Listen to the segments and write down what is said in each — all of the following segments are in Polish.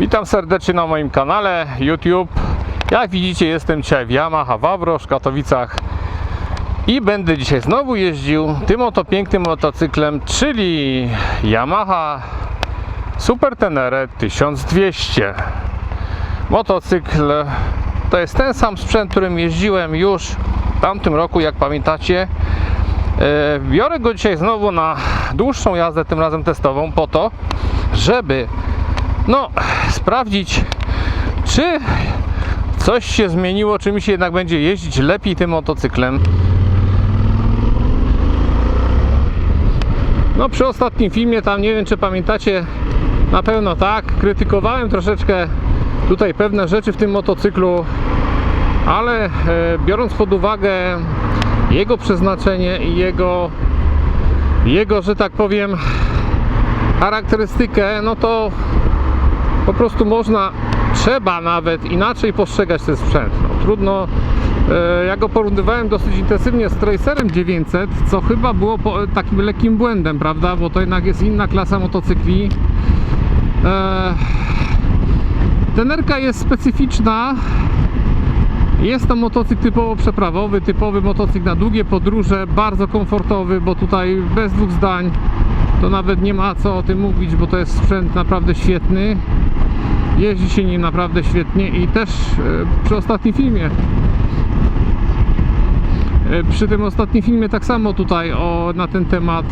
Witam serdecznie na moim kanale YouTube. Jak widzicie jestem dzisiaj w Yamaha Wawrosz w Katowicach i będę dzisiaj znowu jeździł tym oto pięknym motocyklem, czyli Yamaha Super Tenere 1200. Motocykl to jest ten sam sprzęt, którym jeździłem już w tamtym roku, jak pamiętacie. E, Biorę go dzisiaj znowu na dłuższą jazdę, tym razem testową, po to, żeby no, sprawdzić, czy coś się zmieniło, czy mi się jednak będzie jeździć lepiej tym motocyklem. No, przy ostatnim filmie, tam nie wiem, czy pamiętacie, na pewno tak, krytykowałem troszeczkę tutaj pewne rzeczy w tym motocyklu, ale e, biorąc pod uwagę jego przeznaczenie i jego, jego, że tak powiem, charakterystykę, no to po prostu można, trzeba nawet inaczej postrzegać ten sprzęt. No, trudno, e, ja go porównywałem dosyć intensywnie z Tracerem 900, co chyba było takim lekkim błędem, prawda, bo to jednak jest inna klasa motocykli. E, Tenerka jest specyficzna, jest to motocykl typowo przeprawowy, typowy motocykl na długie podróże, bardzo komfortowy, bo tutaj bez dwóch zdań to nawet nie ma co o tym mówić, bo to jest sprzęt naprawdę świetny. Jeździ się nim naprawdę świetnie i też e, przy ostatnim filmie e, przy tym ostatnim filmie tak samo tutaj o, na ten temat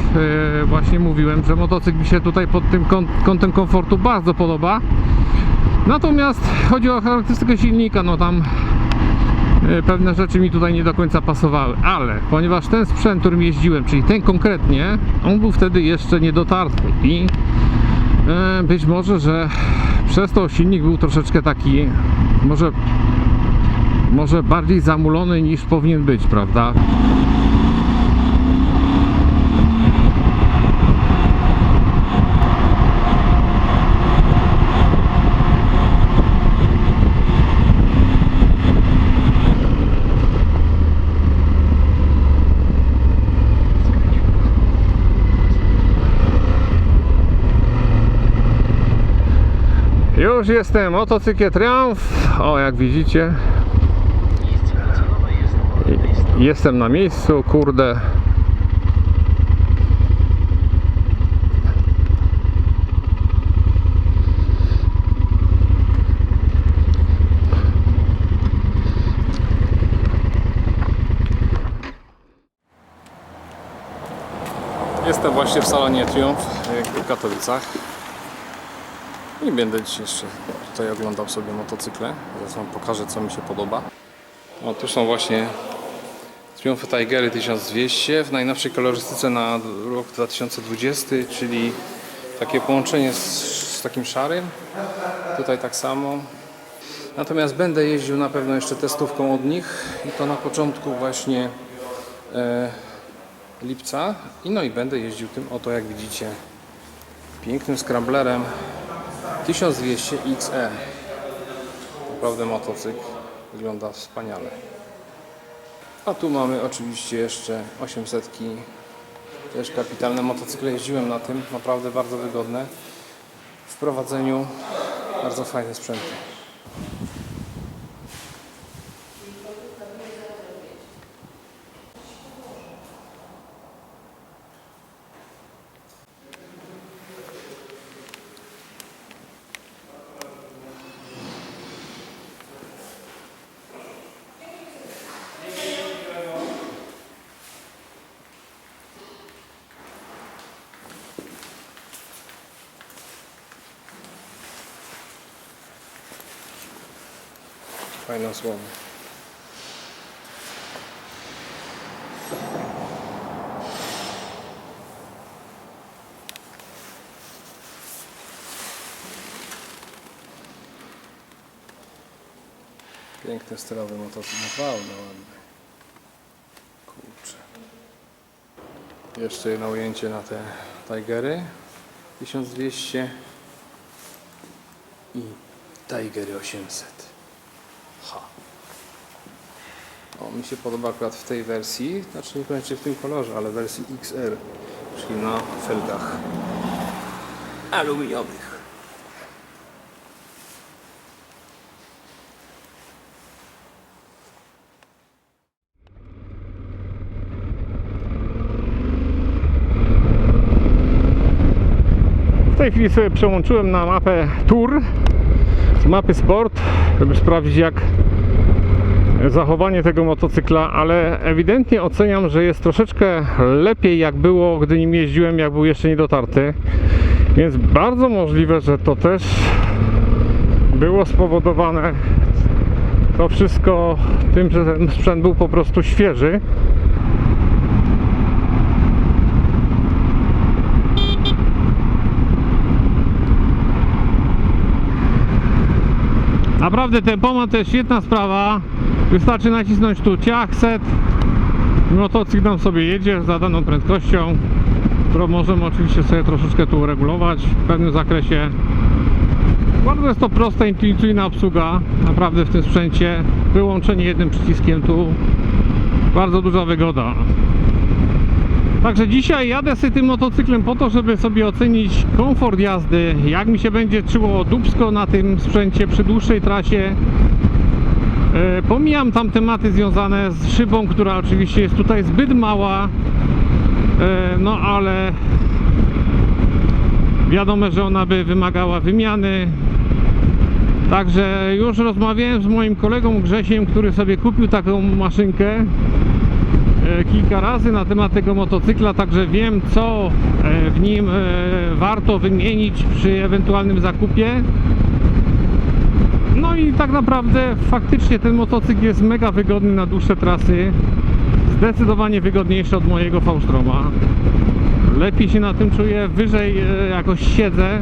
e, właśnie mówiłem, że motocykl mi się tutaj pod tym kąt, kątem komfortu bardzo podoba. Natomiast chodzi o charakterystykę silnika, no tam pewne rzeczy mi tutaj nie do końca pasowały, ale ponieważ ten sprzęt, którym jeździłem, czyli ten konkretnie, on był wtedy jeszcze niedotarty i e, być może, że przez to silnik był troszeczkę taki, może, może bardziej zamulony niż powinien być, prawda? Już jestem, motocykl Triumph. O, jak widzicie. Jestem na miejscu, kurde. Jestem właśnie w salonie Triumph w Katowicach. I będę dzisiaj jeszcze tutaj oglądał sobie motocykle. Zaraz Wam pokażę co mi się podoba. O, tu są właśnie Triumph Tigery 1200 w najnowszej kolorystyce na rok 2020, czyli takie połączenie z, z takim szarym. Tutaj tak samo. Natomiast będę jeździł na pewno jeszcze testówką od nich i to na początku właśnie e, lipca. I no i będę jeździł tym oto jak widzicie pięknym scramblerem 1200 XE. Naprawdę motocykl wygląda wspaniale. A tu mamy oczywiście jeszcze 800. Też kapitalne motocykle. Jeździłem na tym, naprawdę bardzo wygodne. W prowadzeniu bardzo fajne sprzęty. Fajne słowo. Piękny, stylowy motocykl, naprawdę ładny. Kurczę. Jeszcze jedno ujęcie na te Tigery 1200 i Tigery 800. O, mi się podoba akurat w tej wersji, znaczy niekoniecznie w tym kolorze, ale wersji XR, czyli na felgach aluminiowych. W tej chwili sobie przełączyłem na mapę Tour z mapy Sport, żeby sprawdzić jak zachowanie tego motocykla, ale ewidentnie oceniam, że jest troszeczkę lepiej jak było, gdy nim jeździłem, jak był jeszcze niedotarty. Więc bardzo możliwe, że to też było spowodowane to wszystko tym, że ten sprzęt był po prostu świeży. Naprawdę tempomat to jest świetna sprawa. Wystarczy nacisnąć tu ciach, set. Motocykl nam sobie jedzie za daną prędkością, możemy oczywiście sobie troszeczkę tu uregulować w pewnym zakresie. Bardzo jest to prosta, intuicyjna obsługa naprawdę w tym sprzęcie. Wyłączenie jednym przyciskiem tu. Bardzo duża wygoda. Także dzisiaj jadę sobie tym motocyklem po to, żeby sobie ocenić komfort jazdy, jak mi się będzie czuło dubsko na tym sprzęcie przy dłuższej trasie. E, Pomijam tam tematy związane z szybą, która oczywiście jest tutaj zbyt mała, E, no ale wiadomo, że ona by wymagała wymiany. Także już rozmawiałem z moim kolegą Grzesiem, który sobie kupił taką maszynkę e, kilka razy na temat tego motocykla, także wiem co w nim warto wymienić przy ewentualnym zakupie. No i tak naprawdę faktycznie ten motocykl jest mega wygodny na dłuższe trasy. Zdecydowanie wygodniejszy od mojego V-Stroma. Lepiej się na tym czuję, wyżej e, jakoś siedzę.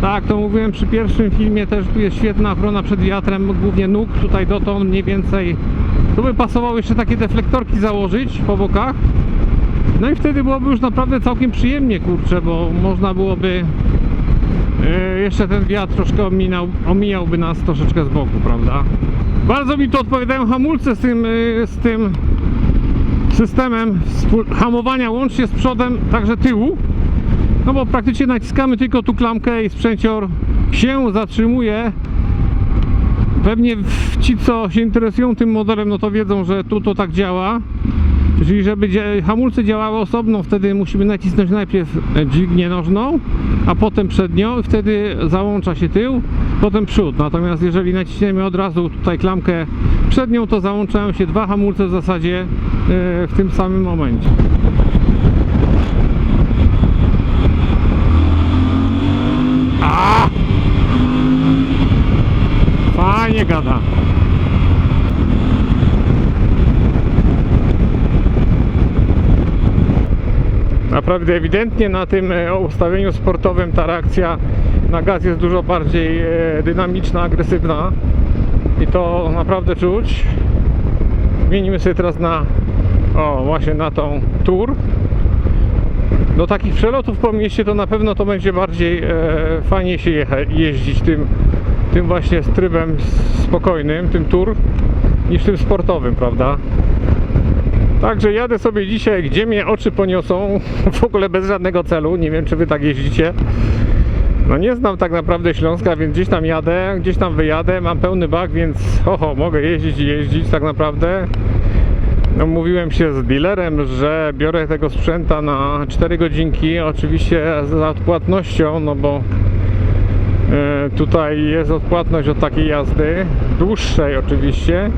Tak, to mówiłem przy pierwszym filmie też tu jest świetna ochrona przed wiatrem, głównie nóg tutaj dotąd mniej więcej. Tu by pasowało jeszcze takie deflektorki założyć po bokach. No i wtedy byłoby już naprawdę całkiem przyjemnie, kurczę, bo można byłoby e, jeszcze ten wiatr troszkę ominał, omijałby nas troszeczkę z boku, prawda? Bardzo mi to odpowiadają hamulce z tym, e, z tym systemem hamowania łącznie z przodem, także tyłu. No bo praktycznie naciskamy tylko tu klamkę i sprzęcior się zatrzymuje. Pewnie ci, co się interesują tym modelem, no to wiedzą, że tu to tak działa. Czyli żeby hamulce działały osobno, wtedy musimy nacisnąć najpierw dźwignię nożną, a potem przednią i wtedy załącza się tył, potem przód. Natomiast jeżeli naciśniemy od razu tutaj klamkę przednią, to załączają się dwa hamulce w zasadzie e, w tym samym momencie. A! Fajnie gada. Naprawdę ewidentnie na tym e, ustawieniu sportowym ta reakcja na gaz jest dużo bardziej e, dynamiczna, agresywna i to naprawdę czuć. Zmienimy sobie teraz na o właśnie na tą tour. Do takich przelotów po mieście to na pewno to będzie bardziej e, fajnie się jeździć tym, tym właśnie trybem spokojnym, tym tour, niż tym sportowym, prawda? Także jadę sobie dzisiaj, gdzie mnie oczy poniosą, w ogóle bez żadnego celu. Nie wiem, czy wy tak jeździcie. No nie znam tak naprawdę Śląska, więc gdzieś tam jadę, gdzieś tam wyjadę, mam pełny bak, więc oho, mogę jeździć i jeździć tak naprawdę. No, mówiłem się z dealerem, że biorę tego sprzęta na 4 godzinki, oczywiście z odpłatnością, no bo e, tutaj jest odpłatność od takiej jazdy, dłuższej oczywiście.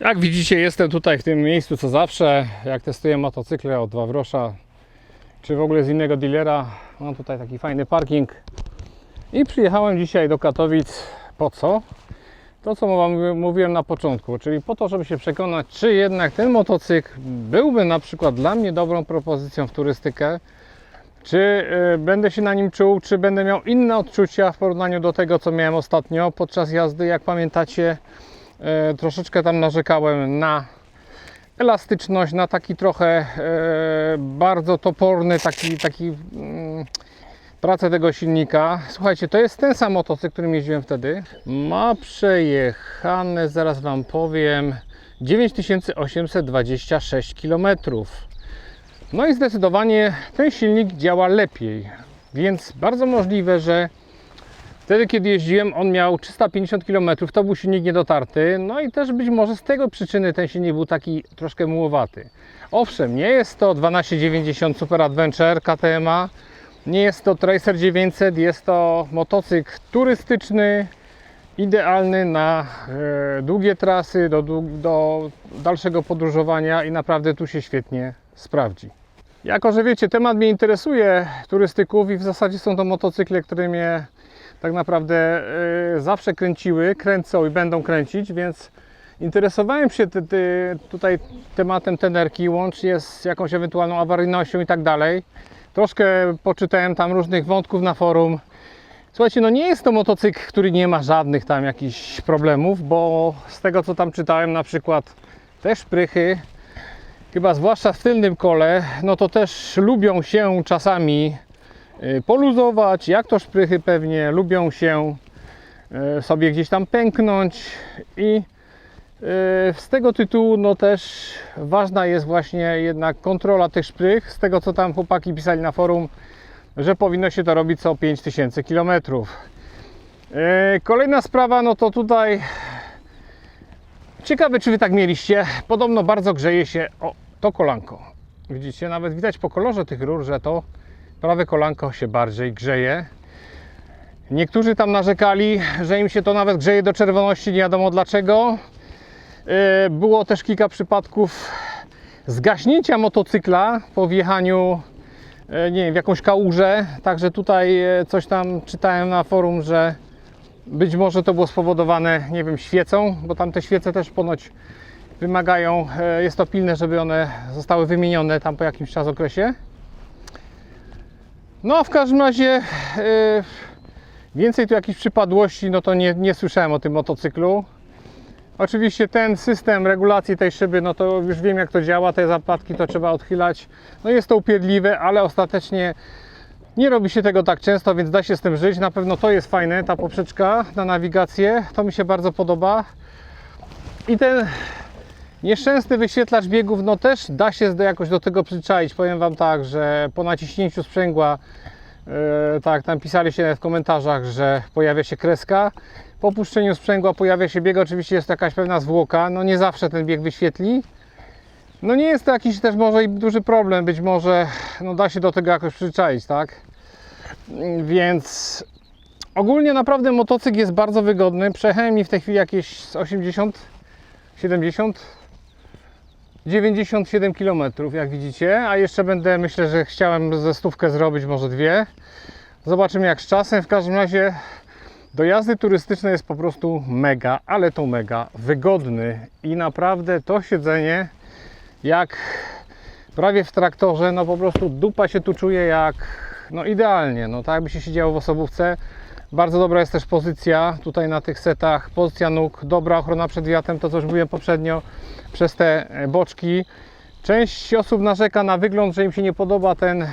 Jak widzicie, jestem tutaj w tym miejscu co zawsze. Jak testuję motocykle od Wawrosza, czy w ogóle z innego dealera. Mam tutaj taki fajny parking. I przyjechałem dzisiaj do Katowic. Po co? to, co wam mówiłem na początku, czyli po to, żeby się przekonać, czy jednak ten motocykl byłby na przykład dla mnie dobrą propozycją w turystykę, czy y, będę się na nim czuł, czy będę miał inne odczucia w porównaniu do tego, co miałem ostatnio podczas jazdy. Jak pamiętacie, troszeczkę tam narzekałem na elastyczność, na taki trochę y, bardzo toporny, taki, taki mm, pracę tego silnika. Słuchajcie, to jest ten sam motocykl, którym jeździłem wtedy. Ma przejechane, zaraz Wam powiem, 9826 km. No i zdecydowanie ten silnik działa lepiej, więc bardzo możliwe, że wtedy kiedy jeździłem on miał 350 km, to był silnik niedotarty, no i też być może z tego przyczyny ten silnik był taki troszkę mułowaty. Owszem, nie jest to 1290 Super Adventure KTM-a, nie jest to Tracer 900, jest to motocykl turystyczny, idealny na e, długie trasy, do, do dalszego podróżowania i naprawdę tu się świetnie sprawdzi. Jako, że wiecie, temat mnie interesuje turystyków i w zasadzie są to motocykle, które mnie tak naprawdę e, zawsze kręciły, kręcą i będą kręcić, więc interesowałem się ty, ty, tutaj tematem tenerki, łącznie z jakąś ewentualną awaryjnością i tak dalej. Troszkę poczytałem tam różnych wątków na forum. Słuchajcie, no nie jest to motocykl, który nie ma żadnych tam jakichś problemów, bo z tego co tam czytałem, na przykład też prychy, chyba zwłaszcza w tylnym kole, no to też lubią się czasami y, poluzować, jak to szprychy pewnie, lubią się y, sobie gdzieś tam pęknąć i y, z tego tytułu no też ważna jest właśnie jednak kontrola tych szprych, z tego co tam chłopaki pisali na forum, że powinno się to robić co 5000 km. Kolejna sprawa, no to tutaj ciekawe czy Wy tak mieliście, podobno bardzo grzeje się o, to kolanko. Widzicie, nawet widać po kolorze tych rur, że to prawe kolanko się bardziej grzeje. Niektórzy tam narzekali, że im się to nawet grzeje do czerwoności, nie wiadomo dlaczego. Yy, Było też kilka przypadków zgaśnięcia motocykla po wjechaniu e, nie wiem, w jakąś kałużę. Także tutaj e, coś tam czytałem na forum, że być może to było spowodowane, nie wiem, świecą, bo tam te świece też ponoć wymagają, e, jest to pilne, żeby one zostały wymienione tam po jakimś czas okresie. No w każdym razie e, więcej tu jakichś przypadłości, no to nie, nie słyszałem o tym motocyklu. Oczywiście ten system regulacji tej szyby, no to już wiem jak to działa, te zapadki to trzeba odchylać. No jest to upierdliwe, ale ostatecznie nie robi się tego tak często, więc da się z tym żyć. Na pewno to jest fajne, ta poprzeczka na nawigację, to mi się bardzo podoba. I ten nieszczęsny wyświetlacz biegów, no też da się jakoś do tego przyczaić. Powiem Wam tak, że po naciśnięciu sprzęgła, e, tak tam pisali się w komentarzach, że pojawia się kreska. Po puszczeniu sprzęgła pojawia się bieg, oczywiście jest jakaś pewna zwłoka, no nie zawsze ten bieg wyświetli. No nie jest to jakiś też może i duży problem, być może no da się do tego jakoś przyczaić, tak? Więc ogólnie naprawdę motocykl jest bardzo wygodny. Przejechałem mi w tej chwili jakieś z 80, 70, 97 km, jak widzicie, a jeszcze będę, myślę, że chciałem ze stówkę zrobić, może dwie. Zobaczymy jak z czasem. W każdym razie do jazdy turystycznej jest po prostu mega, ale to mega wygodny i naprawdę to siedzenie jak prawie w traktorze, no po prostu dupa się tu czuje jak no idealnie, no tak jakby się siedziało w osobówce. Bardzo dobra jest też pozycja tutaj na tych setach, pozycja nóg, dobra ochrona przed wiatrem, to co już mówiłem poprzednio, przez te e, boczki. Część osób narzeka na wygląd, że im się nie podoba ten, e,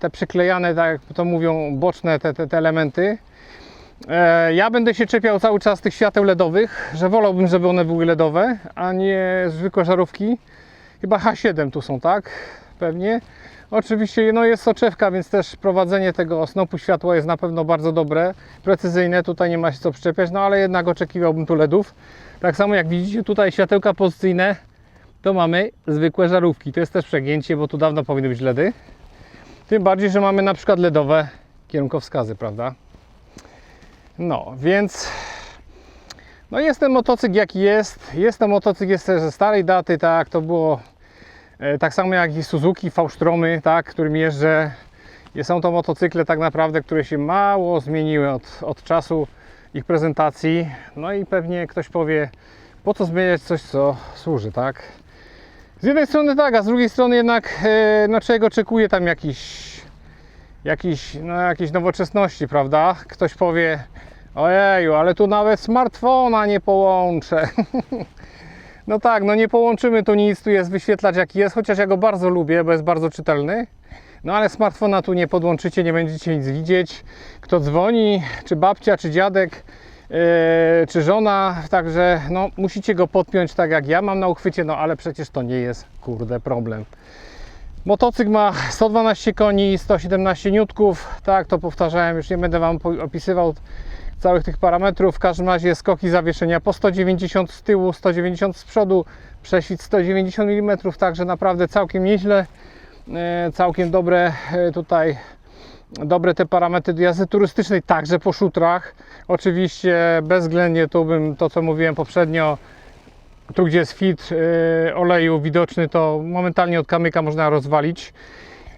te przyklejane, tak jak to mówią, boczne te, te, te elementy. E, Ja będę się czepiał cały czas tych świateł LEDowych, że wolałbym, żeby one były LEDowe, a nie zwykłe żarówki. Chyba H7 tu są, tak? Pewnie. Oczywiście no jest soczewka, więc też prowadzenie tego snopu światła jest na pewno bardzo dobre, precyzyjne, tutaj nie ma się co przyczepiać, no ale jednak oczekiwałbym tu LEDów. Tak samo jak widzicie tutaj światełka pozycyjne, to mamy zwykłe żarówki. To jest też przegięcie, bo tu dawno powinny być LEDy. Tym bardziej, że mamy na przykład LEDowe kierunkowskazy, prawda? No, więc no jest ten motocykl jaki jest. Jest to motocykl jest ze starej daty, tak to było e, tak samo jak i Suzuki V-Stromy, tak, którym jeżdżę. Są to motocykle tak naprawdę, które się mało zmieniły od, od czasu ich prezentacji. No i pewnie ktoś powie, po co zmieniać coś, co służy, tak? Z jednej strony tak, a z drugiej strony jednak, e, no czego oczekuje tam jakiś, jakiś, no, jakieś nowoczesności, prawda? Ktoś powie, ojeju, ale tu nawet smartfona nie połączę. No tak, no nie połączymy tu nic, tu jest wyświetlacz jaki jest, chociaż ja go bardzo lubię, bo jest bardzo czytelny. No ale smartfona tu nie podłączycie, nie będziecie nic widzieć. Kto dzwoni, czy babcia, czy dziadek, yy, czy żona, także no musicie go podpiąć tak jak ja mam na uchwycie, no ale przecież to nie jest kurde problem. Motocykl ma 112 koni, 117 niutków, tak to powtarzałem, już nie będę Wam opisywał całych tych parametrów. W każdym razie skoki zawieszenia po 190 z tyłu, 190 z przodu, prześwit 190 mm, także naprawdę całkiem nieźle, całkiem dobre e, tutaj dobre te parametry do jazdy turystycznej, także po szutrach. Oczywiście bezwzględnie tu bym to co mówiłem poprzednio, tu gdzie jest filtr e, oleju widoczny, to momentalnie od kamyka można rozwalić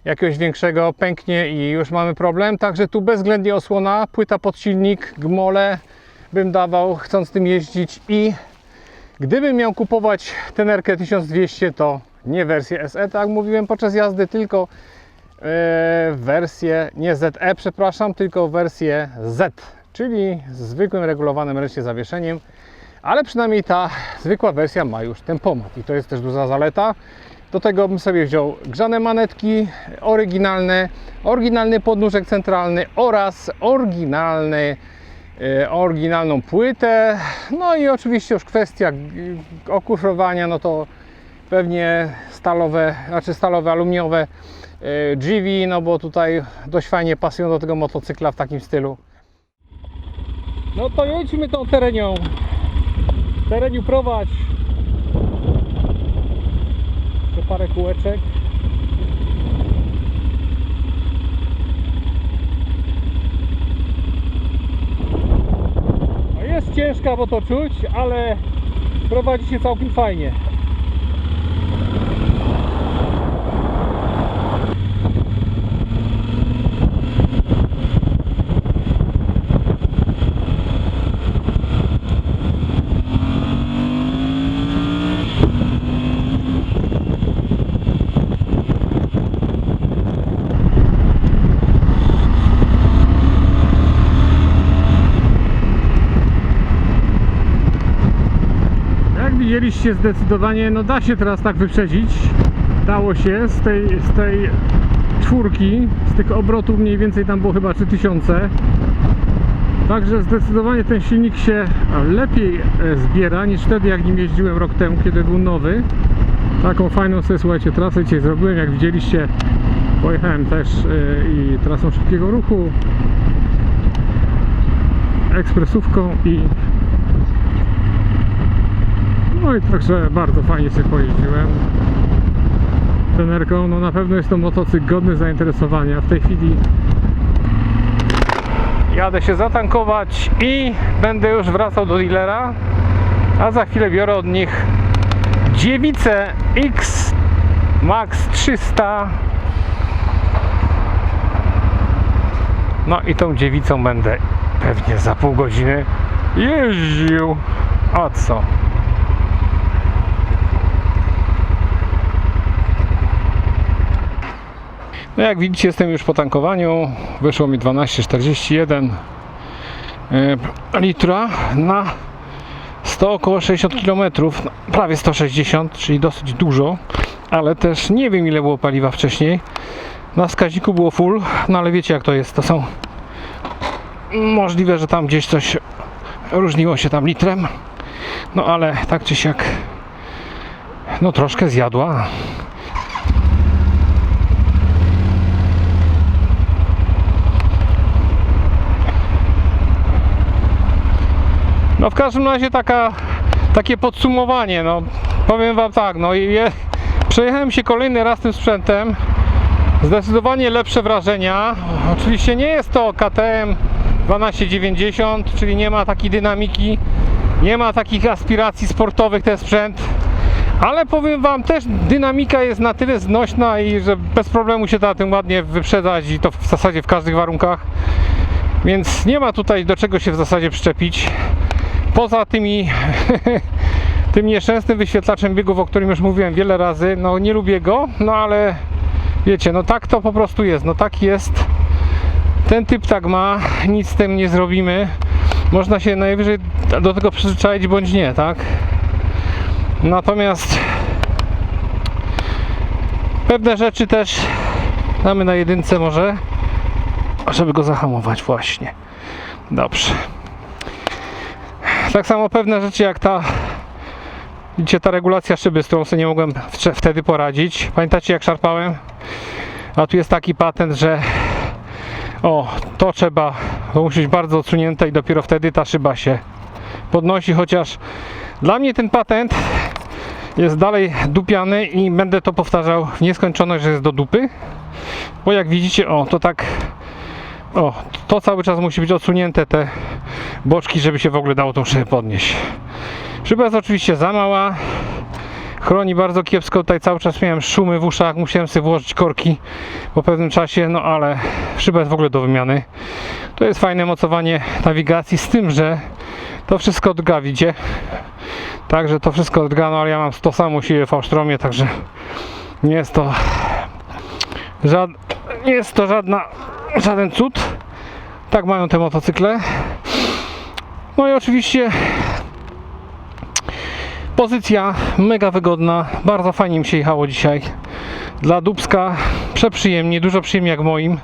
jakiegoś większego, pęknie i już mamy problem. Także tu bezwzględnie osłona, płyta pod silnik, gmole bym dawał, chcąc tym jeździć i gdybym miał kupować tenerkę 1200, to nie wersję SE, tak jak mówiłem podczas jazdy, tylko e, wersję, nie ZE, przepraszam, tylko wersję Z, czyli zwykłym regulowanym ręcznie zawieszeniem, ale przynajmniej ta zwykła wersja ma już tempomat i to jest też duża zaleta. Do tego bym sobie wziął grzane manetki oryginalne, oryginalny podnóżek centralny oraz oryginalny, e, oryginalną płytę. No i oczywiście już kwestia g- okufrowania, no to pewnie stalowe, znaczy stalowe, aluminiowe e, GV, no bo tutaj dość fajnie pasują do tego motocykla w takim stylu. No to jedźmy tą terenią. Tereniu prowadź. Jeszcze parę kółeczek. No jest ciężka, bo to czuć, ale prowadzi się całkiem fajnie. Widzieliście zdecydowanie, no da się teraz tak wyprzedzić. Dało się z tej, z tej czwórki, z tych obrotów mniej więcej tam było chyba 3000. Także zdecydowanie ten silnik się lepiej e, zbiera niż wtedy jak nim jeździłem rok temu, kiedy był nowy. Taką fajną sobie słuchajcie trasę dzisiaj zrobiłem, jak widzieliście pojechałem też e, i trasą szybkiego ruchu, ekspresówką i no i także bardzo fajnie sobie pojeździłem. Tenerką, no na pewno jest to motocykl godny zainteresowania. W tej chwili jadę się zatankować i będę już wracał do dealera. A za chwilę biorę od nich dziewicę X Max 300. No i tą dziewicą będę pewnie za pół godziny jeździł. A co? No jak widzicie jestem już po tankowaniu. Wyszło mi 12,41 e, litra na 100 około 60 km, no, prawie 160, czyli dosyć dużo, ale też nie wiem ile było paliwa wcześniej. Na wskaźniku było full, no ale wiecie jak to jest, to są możliwe, że tam gdzieś coś różniło się tam litrem, no ale tak czy siak no troszkę zjadła. No w każdym razie taka, takie podsumowanie, no powiem Wam tak, no i je, przejechałem się kolejny raz tym sprzętem, zdecydowanie lepsze wrażenia, oczywiście nie jest to KTM 1290, czyli nie ma takiej dynamiki, nie ma takich aspiracji sportowych ten sprzęt, ale powiem Wam też dynamika jest na tyle znośna i że bez problemu się da tym ładnie wyprzedzać i to w zasadzie w każdych warunkach. Więc nie ma tutaj do czego się w zasadzie przyczepić. Poza tymi tym nieszczęsnym wyświetlaczem biegów, o którym już mówiłem wiele razy. No nie lubię go, no ale wiecie, no tak to po prostu jest. No tak jest. Ten typ tak ma, nic z tym nie zrobimy. Można się najwyżej do tego przyzwyczaić bądź nie, tak? Natomiast pewne rzeczy też damy na jedynce może, żeby go zahamować właśnie. Dobrze. Tak samo pewne rzeczy jak ta Widzicie, ta regulacja szyby, z którą sobie nie mogłem wtedy poradzić. Pamiętacie jak szarpałem? A tu jest taki patent, że o, to trzeba, to musi być bardzo odsunięte i dopiero wtedy ta szyba się podnosi, chociaż dla mnie ten patent jest dalej dupiany i będę to powtarzał w nieskończoność, że jest do dupy. Bo jak widzicie, o, to tak o, to cały czas musi być odsunięte te boczki, żeby się w ogóle dało tą szybę podnieść. Szyba jest oczywiście za mała. Chroni bardzo kiepsko. Tutaj cały czas miałem szumy w uszach. Musiałem sobie włożyć korki po pewnym czasie, no ale szyba jest w ogóle do wymiany. To jest fajne mocowanie nawigacji, z tym, że to wszystko drga, widzicie? Także to wszystko drga, no ale ja mam to samo siłę w Austromie, także nie jest to żad... nie jest to żadna żaden cud. Tak mają te motocykle. No i oczywiście pozycja mega wygodna, bardzo fajnie mi się jechało dzisiaj. Dla Dubska przeprzyjemnie, dużo przyjemniej jak moim.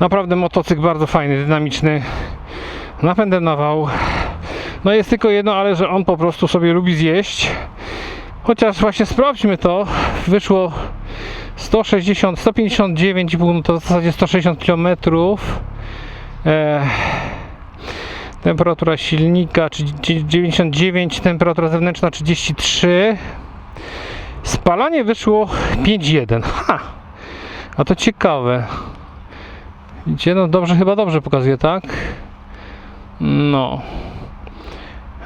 Naprawdę motocykl bardzo fajny, dynamiczny. Napędem na wał. No jest tylko jedno, ale że on po prostu sobie lubi zjeść. Chociaż właśnie sprawdźmy to. Wyszło 160, 159,5, no to w zasadzie 160 km. E, temperatura silnika czy- dzie- 99, temperatura zewnętrzna 33. Spalanie wyszło 5,1. Ha! A to ciekawe. Widzicie, no dobrze, chyba dobrze pokazuje, tak? No.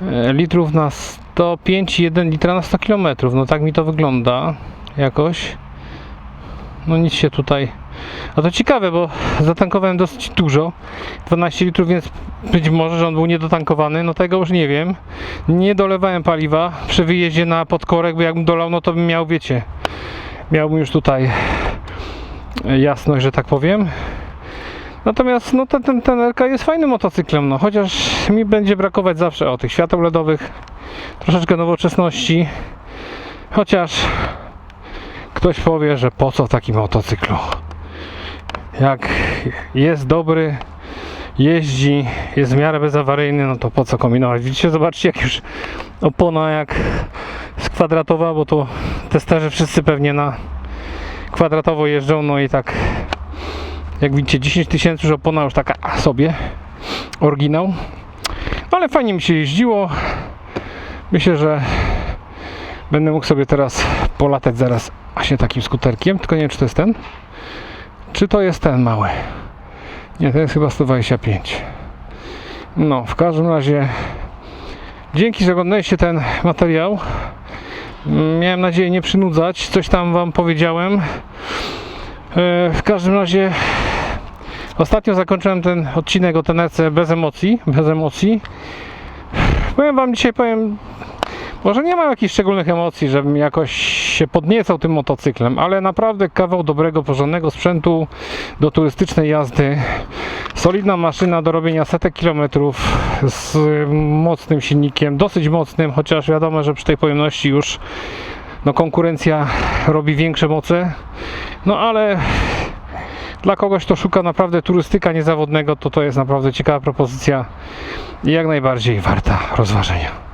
E, Litrów na 105,1 litra na 100 km. No tak mi to wygląda jakoś. No nic się tutaj. A to ciekawe, bo zatankowałem dosyć dużo. 12 litrów, więc być może, że on był niedotankowany. No tego już nie wiem. Nie dolewałem paliwa przy wyjeździe na podkorek, bo jakbym dolał, no to bym miał, wiecie, miałbym już tutaj jasność, że tak powiem. Natomiast no ten, ten, ten LK jest fajnym motocyklem, no chociaż mi będzie brakować zawsze o tych świateł LEDowych, troszeczkę nowoczesności. Chociaż ktoś powie, że po co taki motocyklu? Jak jest dobry, jeździ, jest w miarę bezawaryjny, no to po co kombinować? Widzicie, zobaczcie jak już opona jak skwadratowa, bo to testerzy wszyscy pewnie na kwadratowo jeżdżą, no i tak jak widzicie 10 tysięcy już opona już taka sobie oryginał ale fajnie mi się jeździło myślę, że będę mógł sobie teraz polatać zaraz właśnie takim skuterkiem tylko nie wiem czy to jest ten? Czy to jest ten mały? Nie, to jest chyba 125 no, w każdym razie dzięki, że oglądaliście ten materiał. Miałem nadzieję nie przynudzać coś tam wam powiedziałem. E, w każdym razie ostatnio zakończyłem ten odcinek o tenerce bez emocji, bez emocji. Powiem wam dzisiaj, powiem, może nie mam jakichś szczególnych emocji, żebym jakoś się podniecał tym motocyklem, ale naprawdę kawał dobrego, porządnego sprzętu do turystycznej jazdy. Solidna maszyna do robienia setek kilometrów z mocnym silnikiem, dosyć mocnym, chociaż wiadomo, że przy tej pojemności już no, konkurencja robi większe moce. No ale dla kogoś, kto szuka naprawdę turystyka niezawodnego, to to jest naprawdę ciekawa propozycja i jak najbardziej warta rozważenia.